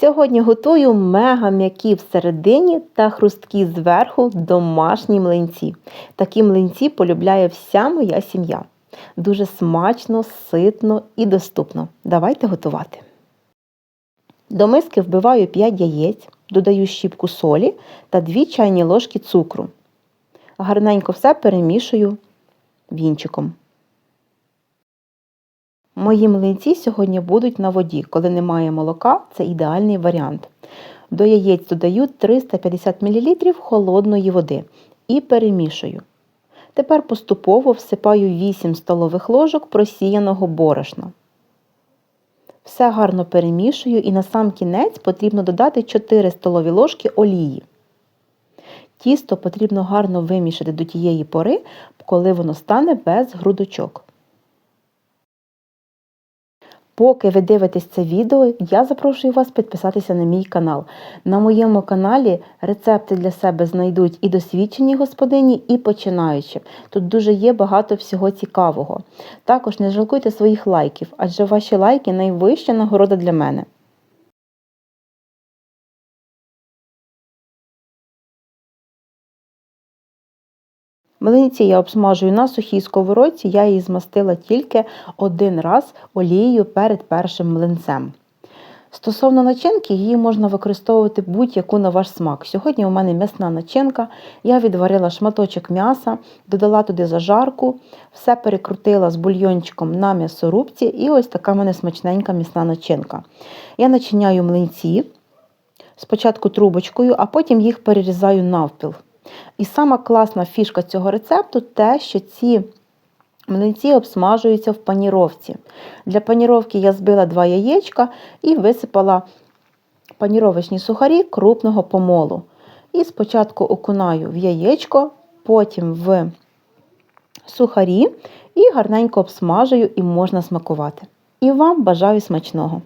Сьогодні готую мега м'які всередині та хрусткі зверху домашні млинці. Такі млинці полюбляє вся моя сім'я. Дуже смачно, ситно і доступно. Давайте готувати. До миски вбиваю 5 яєць, додаю щіпку солі та 2 чайні ложки цукру. Гарненько все перемішую вінчиком. Мої млинці сьогодні будуть на воді. Коли немає молока, це ідеальний варіант. До яєць додаю 350 мл холодної води і перемішую. Тепер поступово всипаю 8 столових ложок просіяного борошна. Все гарно перемішую і на сам кінець потрібно додати 4 столові ложки олії. Тісто потрібно гарно вимішати до тієї пори, коли воно стане без грудочок. Поки ви дивитесь це відео, я запрошую вас підписатися на мій канал. На моєму каналі рецепти для себе знайдуть і досвідчені господині, і починаючі. Тут дуже є багато всього цікавого. Також не жалкуйте своїх лайків, адже ваші лайки найвища нагорода для мене. Млинці я обсмажую на сухій сковородці, я її змастила тільки один раз олією перед першим млинцем. Стосовно начинки, її можна використовувати будь-яку на ваш смак. Сьогодні у мене м'ясна начинка, я відварила шматочок м'яса, додала туди зажарку, все перекрутила з бульйончиком на м'ясорубці, і ось така в мене смачненька м'ясна начинка. Я начиняю млинці спочатку трубочкою, а потім їх перерізаю навпіл. І сама класна фішка цього рецепту те, що ці млинці обсмажуються в паніровці. Для паніровки я збила два яєчка і висипала паніровочні сухарі крупного помолу. І спочатку окунаю в яєчко, потім в сухарі і гарненько обсмажую і можна смакувати. І вам бажаю смачного!